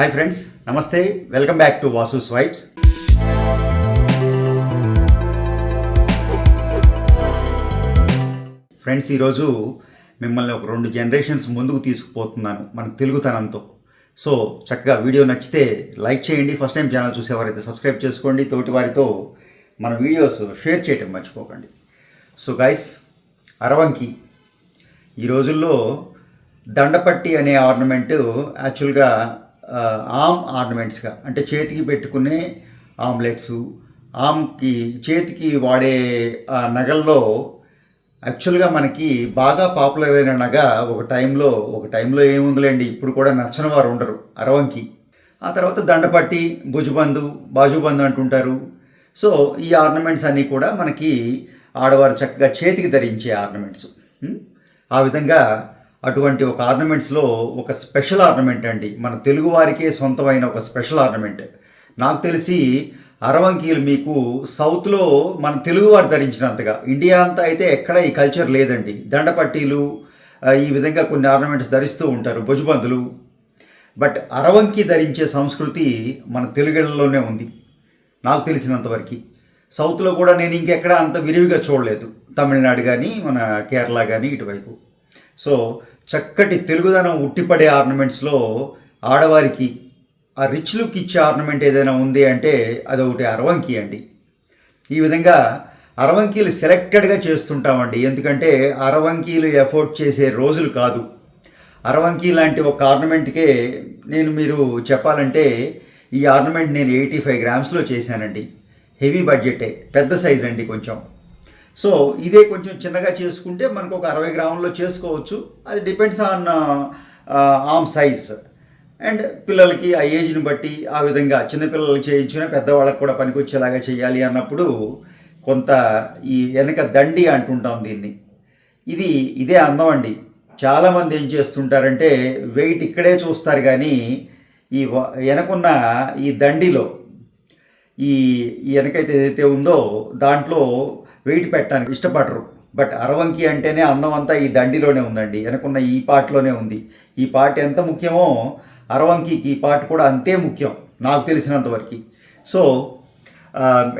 Hi friends నమస్తే welcome back to Vasu swipes friends ఈరోజు మిమ్మల్ని ఒక రెండు జనరేషన్స్ ముందుకు తీసుకుపోతున్నాను మన తెలుగుతనంతో. సో చక్కగా వీడియో నచ్చితే లైక్ చేయండి ఫస్ట్ టైం ఛానల్ చూసేవారైతే సబ్స్క్రైబ్ చేసుకోండి తోటి వారితో మన వీడియోస్ షేర్ చేయటం మర్చిపోకండి. సో గైస్ అరవంకి. ఈ రోజుల్లో దండపట్టి అనే ఆర్నమెంట్ యాక్చువల్గా ఆమ్ ఆర్నమెంట్స్గా అంటే చేతికి పెట్టుకునే ఆమ్లెట్స్ ఆమ్కి చేతికి వాడే ఆ నగల్లో యాక్చువల్గా మనకి బాగా పాపులర్ అయిన నగ ఒక టైంలో ఒక టైంలో ఏముందిలేండి ఇప్పుడు కూడా నచ్చని వారు ఉండరు అరవంకి. ఆ తర్వాత దండపట్టి భుజబంధు బాజుబంధు అంటుంటారు. సో ఈ ఆర్నమెంట్స్ అన్నీ కూడా మనకి ఆడవారు చక్కగా చేతికి ధరించే ఆర్నమెంట్స్. ఆ విధంగా అటువంటి ఒక ఆర్నమెంట్స్లో ఒక స్పెషల్ ఆర్నమెంట్ అండి. మన తెలుగు వారికే సొంతమైన ఒక స్పెషల్ ఆర్నమెంట్. నాకు తెలిసి అరవంకీలు మీకు సౌత్లో మన తెలుగువారు ధరించినంతగా. ఇండియా అంతా అయితే ఎక్కడ ఈ కల్చర్ లేదండి. దండపట్టీలు ఈ విధంగా కొన్ని ఆర్నమెంట్స్ ధరిస్తూ ఉంటారు భుజబందులు బట్ అరవంకి ధరించే సంస్కృతి మన తెలుగులోనే ఉంది. నాకు తెలిసినంతవరకు సౌత్లో కూడా నేను ఇంకెక్కడ అంత విరివిగా చూడలేదు. తమిళనాడు కానీ మన కేరళ కానీ ఇటువైపు. సో చక్కటి తెలుగుదనం ఉట్టిపడే ఆర్నమెంట్స్లో ఆడవారికి ఆ రిచ్ లుక్ ఇచ్చే ఆర్నమెంట్ ఏదైనా ఉంది అంటే అదొకటి అరవంకి అండి. ఈ విధంగా అరవంకీలు సెలెక్టెడ్గా చేస్తుంటామండి. ఎందుకంటే అరవంకీలు ఎఫోర్డ్ చేసే రోజులు కాదు. అరవంకీ లాంటి ఒక ఆర్నమెంట్కే నేను మీరు చెప్పాలంటే ఈ ఆర్నమెంట్ నేను ఎయిటీ ఫైవ్ గ్రామ్స్లో చేశానండి. హెవీ బడ్జెటే పెద్ద సైజ్ అండి కొంచెం. సో ఇదే కొంచెం చిన్నగా చేసుకుంటే మనకు ఒక అరవై గ్రాముల్లో చేసుకోవచ్చు. అది depends on arm size and పిల్లలకి ఆ ఏజ్ని బట్టి ఆ విధంగా చిన్నపిల్లలకి చేయించిన పెద్దవాళ్ళకి కూడా పనికొచ్చేలాగా చేయాలి అన్నప్పుడు కొంత ఈ వెనక దండి అంటుంటాం దీన్ని. ఇది ఇదే అందం అండి. చాలామంది ఏం చేస్తుంటారంటే వెయిట్ ఇక్కడే చూస్తారు కానీ ఈ వెనకున్న ఈ దండిలో ఈ ఈ వెనకైతే ఏదైతే ఉందో దాంట్లో వెయిట్ పెట్టడానికి ఇష్టపడరు. బట్ అరవంకి అంటేనే అందం అంతా ఈ దండిలోనే ఉందండి. వెనకున్న ఈ పాటలోనే ఉంది. ఈ పాట ఎంత ముఖ్యమో అరవంకికి ఈ పాట కూడా అంతే ముఖ్యం నాకు తెలిసినంతవరకు సో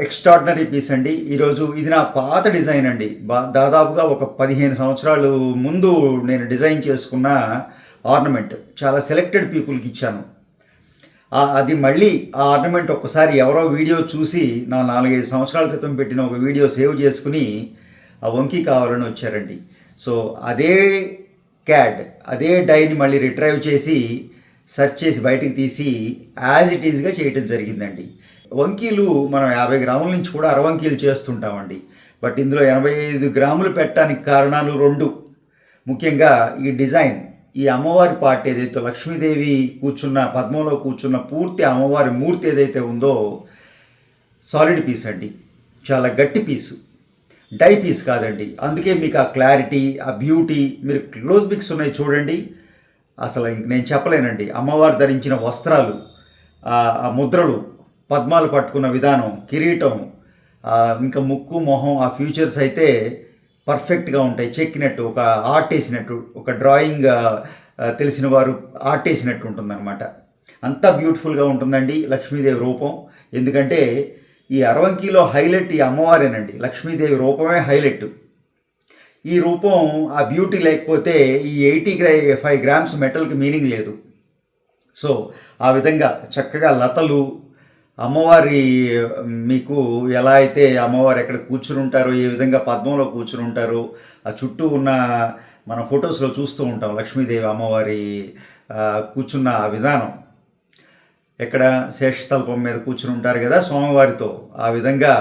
ఎక్స్ట్రాడినరీ పీస్ అండి. ఈరోజు ఇది నా పాత డిజైన్ అండి. బా దాదాపుగా ఒక పదిహేను సంవత్సరాలు ముందు నేను డిజైన్ చేసుకున్న ఆర్నమెంట్ చాలా సెలెక్టెడ్ పీపుల్కి ఇచ్చాను. అది మళ్ళీ ఆ ఆర్నమెంట్ ఒక్కసారి ఎవరో వీడియో చూసి నా నాలుగైదు సంవత్సరాల క్రితం పెట్టిన ఒక వీడియో సేవ్ చేసుకుని ఆ వంకి కావాలని వచ్చారండి. సో అదే క్యాడ్ అదే డైని మళ్ళీ రిట్రైవ్ చేసి సెర్చ్ చేసి బయటికి తీసి యాజ్ ఇట్ ఈజ్గా చేయటం జరిగిందండి. వంకీలు మనం యాభై గ్రాముల నుంచి కూడా అరవంకీలు చేస్తుంటామండి. బట్ ఇందులో ఎనభై ఐదు గ్రాములు పెట్టడానికి కారణాలు రెండు. ముఖ్యంగా ఈ డిజైన్ ఈ అమ్మవారి పాట ఏదైతే లక్ష్మీదేవి కూర్చున్న పద్మంలో కూర్చున్న పూర్తి అమ్మవారి మూర్తి ఏదైతే ఉందో సాలిడ్ పీస్ అండి. చాలా గట్టి పీసు డై పీస్ కాదండి. అందుకే మీకు ఆ క్లారిటీ ఆ బ్యూటీ మీరు క్లోజ్ బిక్స్ ఉన్నాయి చూడండి. అసలు ఇంక నేను చెప్పలేనండి. అమ్మవారు ధరించిన వస్త్రాలు ఆ ముద్రలు పద్మాలు పట్టుకున్న విధానం కిరీటం ఇంకా ముక్కు మొహం ఆ ఫ్యూచర్స్ అయితే పర్ఫెక్ట్గా ఉంటాయి. చెక్కినట్టు ఒక ఆర్ట్ వేసినట్టు ఒక డ్రాయింగ్ తెలిసిన వారు ఆర్ట్ వేసినట్టు ఉంటుందన్నమాట. అంతా బ్యూటిఫుల్గా ఉంటుందండి లక్ష్మీదేవి రూపం. ఎందుకంటే ఈ అరవంకిలో హైలైట్ ఈ అమ్మవారేనండి. లక్ష్మీదేవి రూపమే హైలైట్ ఈ రూపం ఆ బ్యూటీ లేకపోతే ఈ ఎయిటీ గ్రా ఫైవ్ గ్రామ్స్ మెటల్కి మీనింగ్ లేదు. సో ఆ విధంగా చక్కగా లతలు అమ్మవారి మీకు ఎలా అయితే అమ్మవారు ఎక్కడ కూర్చుని ఉంటారో ఏ విధంగా పద్మంలో కూర్చుని ఉంటారో ఆ చుట్టూ ఉన్న మన ఫొటోస్లో చూస్తూ ఉంటాం లక్ష్మీదేవి అమ్మవారి కూర్చున్న ఆ విధానం. ఎక్కడ శేషతల్పం మీద కూర్చుని ఉంటారు కదా స్వామివారితో ఆ విధంగా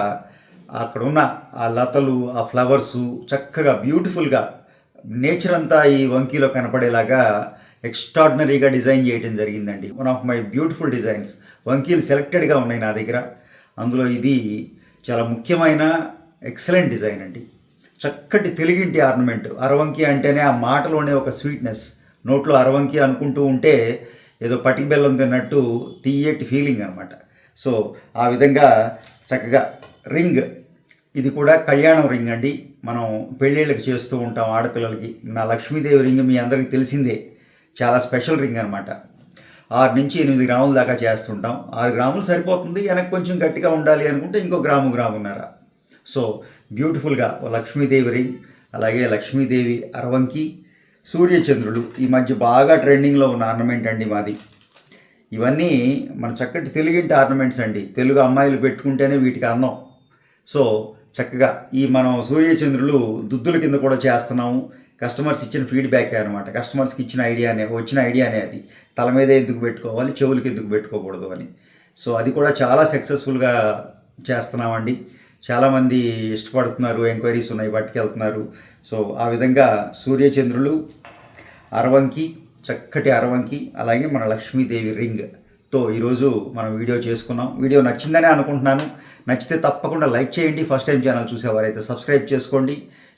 అక్కడ ఉన్న ఆ లతలు ఆ ఫ్లవర్సు చక్కగా బ్యూటిఫుల్గా నేచర్ అంతా ఈ వంకీలో కనపడేలాగా ఎక్స్ట్రాడినరీగా డిజైన్ చేయడం జరిగిందండి. One of my beautiful designs వంకీలు సెలెక్టెడ్గా ఉన్నాయి నా దగ్గర. అందులో ఇది చాలా ముఖ్యమైన ఎక్సలెంట్ డిజైన్ అండి. చక్కటి తెలుగింటి ఆర్నమెంట్. అరవంకి అంటేనే ఆ మాటలోనే ఒక స్వీట్నెస్ నోట్లో అరవంకి అనుకుంటూ ఉంటే ఏదో పటికి బెల్లం తిన్నట్టు తీయటి ఫీలింగ్ అనమాట సో ఆ విధంగా చక్కగా రింగ్. ఇది కూడా కళ్యాణం రింగ్ అండి. మనం పెళ్ళిళ్ళకి చేస్తూ ఉంటాం ఆడపిల్లలకి. నా లక్ష్మీదేవి రింగ్ మీ అందరికీ తెలిసిందే. చాలా స్పెషల్ రింగ్ అనమాట ఆరు నుంచి ఎనిమిది గ్రాముల దాకా చేస్తుంటాం. ఆరు గ్రాములు సరిపోతుంది వెనక్కి కొంచెం గట్టిగా ఉండాలి అనుకుంటే ఇంకో గ్రాము గ్రామున్నర సో బ్యూటిఫుల్గా ఓ లక్ష్మీదేవి రింగ్ అలాగే లక్ష్మీదేవి అరవంకి సూర్యచంద్రులు ఈ మధ్య బాగా ట్రెండింగ్లో ఉన్న ఆర్నమెంట్ అండి మాది. ఇవన్నీ మన చక్కటి తెలుగింటి ఆర్నమెంట్స్ అండి. తెలుగు అమ్మాయిలు పెట్టుకుంటేనే వీటికి అందం. సో చక్కగా ఈ మనం సూర్యచంద్రులు దుద్దుల కింద కూడా చేస్తున్నాము. కస్టమర్స్ ఇచ్చిన ఫీడ్బ్యాక్ అనమాట కస్టమర్స్కి ఇచ్చిన ఐడియానే వచ్చిన ఐడియానే అది. తల మీద ఎందుకు పెట్టుకోవాలి చెవులకి ఎందుకు పెట్టుకోకూడదు అని. సో అది కూడా చాలా సక్సెస్ఫుల్గా చేస్తున్నామండి. చాలామంది ఇష్టపడుతున్నారు ఎంక్వైరీస్ ఉన్నాయి పట్టుకెళ్తున్నారు. సో ఆ విధంగా సూర్యచంద్రులు అరవంకి చక్కటి అరవంకి అలాగే మన లక్ష్మీదేవి రింగ్తో ఈరోజు మనం వీడియో చేసుకున్నాం. వీడియో నచ్చిందనే అనుకుంటున్నాను. నచ్చితే తప్పకుండా లైక్ చేయండి. ఫస్ట్ టైం ఛానల్ చూసేవారైతే సబ్స్క్రైబ్ చేసుకోండి.